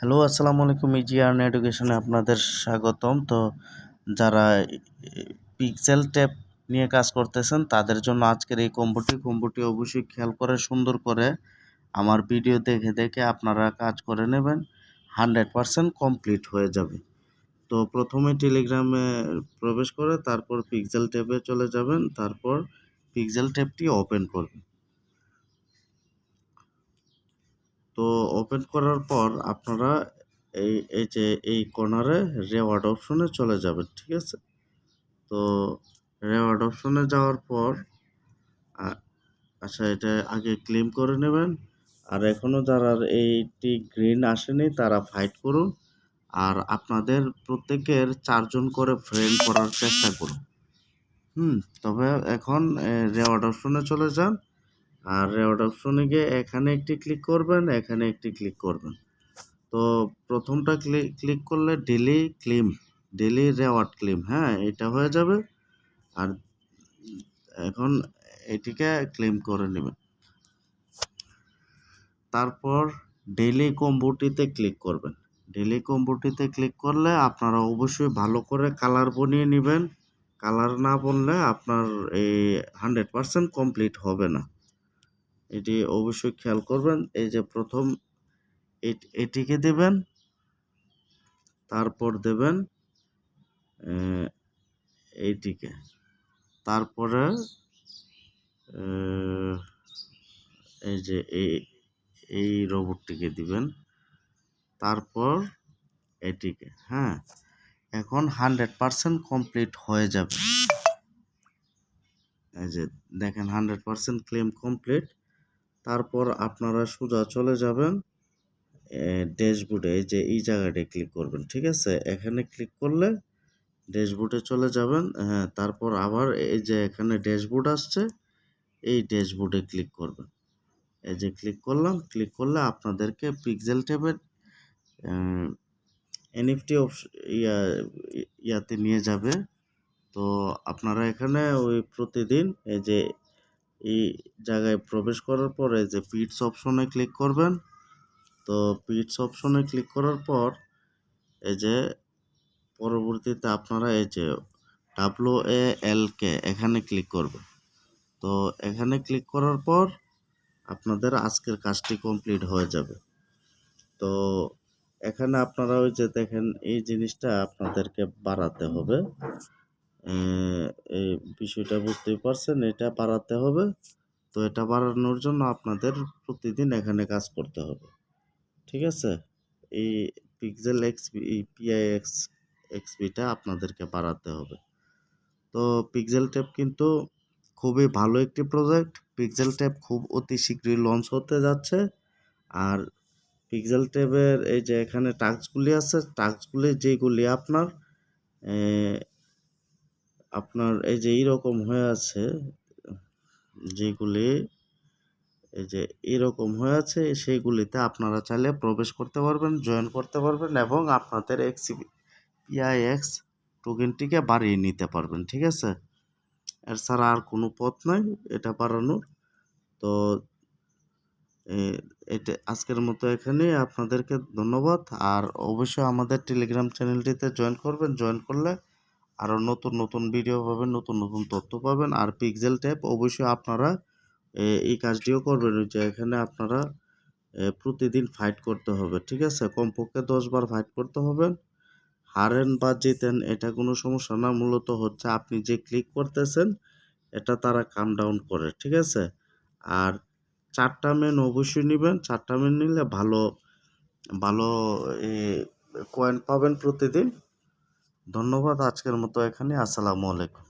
Hello, আসসালামু আলাইকুম easy earn এডুকেশনে আপনাদের স্বাগতম। তো যারা পিক্সেল ট্যাপ নিয়ে কাজ করতেছেন, তাদের জন্য আজকের এই কম্বোটি কম্বোটি অবশ্যই খেয়াল করে, সুন্দর করে আমার ভিডিও দেখে দেখে আপনারা কাজ করে নেবেন হান্ড্রেড পারসেন্ট কমপ্লিট হয়ে যাবে। তো প্রথমে টেলিগ্রামে প্রবেশ করে, তারপর পিক্সেল ট্যাবে চলে যাবেন, তারপর পিক্সেল ট্যাবটি ওপেন করবেন। তো ওপেন করার পর আপনারা এই এই যে এই কর্নারে রেওয়ার্ড অপশনে চলে যাবেন, ঠিক আছে? তো রেওয়ার্ড অপশনে যাওয়ার পর আচ্ছা এটা আগে ক্লেম করে নেবেন। আর এখনও যারা এইটি গ্রিন আসেনি, তারা ফাইট করুন। আর আপনাদের প্রত্যেকের চারজন করে ফ্রেন্ড করার চেষ্টা করুন। হুম, তবে এখন রেওয়ার্ড অপশনে চলে যান। আর রেওয়ার্ড অপশনে গিয়ে এখানে একটি ক্লিক করবেন, এখানে একটি ক্লিক করবেন। তো প্রথমটা ক্লিক ক্লিক করলে daily claim daily reward claim হ্যাঁ এটা হয়ে যাবে। আর এখন এটিকে ক্লেম করে নেবেন। তারপর ডেলি কম্বোটিতে ক্লিক করবেন। ডেলি কম্বোটিতে ক্লিক করলে আপনারা অবশ্যই ভালো করে কালার বনিয়ে নেবেন। কালার না বললে আপনার এই হান্ড্রেড পারসেন্ট কমপ্লিট হবে না। এটি অবশ্যই খেয়াল করবেন। এই যে প্রথম এটিকে দেবেন, তারপর দেবেন এইটিকে। তারপরে এই যে এই এই রোবটটিকে দিবেন, তারপর এটিকে হ্যাঁ? এখন হান্ড্রেড পারসেন্ট কমপ্লিট হয়ে যাবে। এই যে দেখেন হান্ড্রেড পারসেন্ট ক্লেম কমপ্লিট। তারপর আপনারা সোজা চলে যাবেন ড্যাশবোর্ডে, এই যে এই জায়গাটায় ক্লিক করবেন, ঠিক আছে? এখানে ক্লিক করলে ড্যাশবোর্ডে চলে যাবেন হ্যাঁ তারপর আবার এই যে এখানে ড্যাশবোর্ড আসছে, এই ড্যাশবোর্ডে ক্লিক করবেন। এই যে ক্লিক করলাম, ক্লিক করলে আপনাদেরকে পিক্সেল ট্যাবের এনএফটি ইয়া, ইয়াতে নিয়ে যাবে। তো আপনারা এখানে ওই প্রতিদিন এই যে এই জায়গায় প্রবেশ করার পরে যে পিটস অপশনে ক্লিক করবেন, তো পিটস অপশনে ক্লিক করার পর এই যে পরবর্তীতে আপনারা এই যে ডাব্লু এ এল কে এখানে ক্লিক করবেন। তো এখানে ক্লিক করার পর আপনাদের আজকের কাজটি কমপ্লিট হয়ে যাবে। তো এখানে আপনারা ওই যে দেখেন, এই জিনিসটা আপনাদেরকে বাড়াতে হবে। এই বিষয়টা বুঝতেই পারছেন, এটা বাড়াতে হবে। তো এটা বাড়ানোর জন্য আপনাদের প্রতিদিন এখানে কাজ করতে হবে। ঠিক আছে? এই পিক্সেল এক্স পিআই এক্স এক্সপিটা আপনাদেরকে বাড়াতে হবে। তো পিক্সেল ট্যাব কিন্তু খুবই ভালো একটি প্রজেক্ট পিক্সেল ট্যাব খুব অতি শীঘ্রই লঞ্চ হতে যাচ্ছে। আর পিক্সেল ট্যাবের এই যে এখানে টাস্কগুলি আছে টাস্কগুলি যেগুলি আপনার আপনার এই যে এইরকম হয়ে আছে, যেগুলি, এই যে এরকম হয়ে আছে, সেইগুলিতে আপনারা চাইলে প্রবেশ করতে পারবেন জয়েন করতে পারবেন এবং আপনাদের এক্স পিআইএক্স টোকেনটিকে বাড়িয়ে নিতে পারবেন, ঠিক আছে? এর ছাড়া আর কোনো পথ নাই, এটা বাড়ানোর। তো এটা আজকের মতো এখানে আপনাদেরকে ধন্যবাদ। আর অবশ্যই আমাদের টেলিগ্রাম চ্যানেলটিতে জয়েন করবেন জয়েন করলে আরও নতুন নতুন ভিডিও পাবেন, নতুন নতুন তথ্য পাবেন। আর পিক্সেল ট্যাপ অবশ্যই আপনারা এই কাজটিও করবেন। যে এখানে আপনারা প্রতিদিন ফাইট করতে হবে, ঠিক আছে? কমপক্ষে দশবার ফাইট করতে হবে হারেন বা জিতেন, এটা কোনো সমস্যা না। মূলত হচ্ছে আপনি যে ক্লিক করতেছেন, এটা তারা কাম ডাউন করে, ঠিক আছে? আর চারটা মেন অবশ্যই নেবেন। চারটা মেন নিলে ভালো ভালো কয়েন পাবেন প্রতিদিন। ধন্যবাদ আজকের মতো এখানে। আসসালামু আলাইকুম।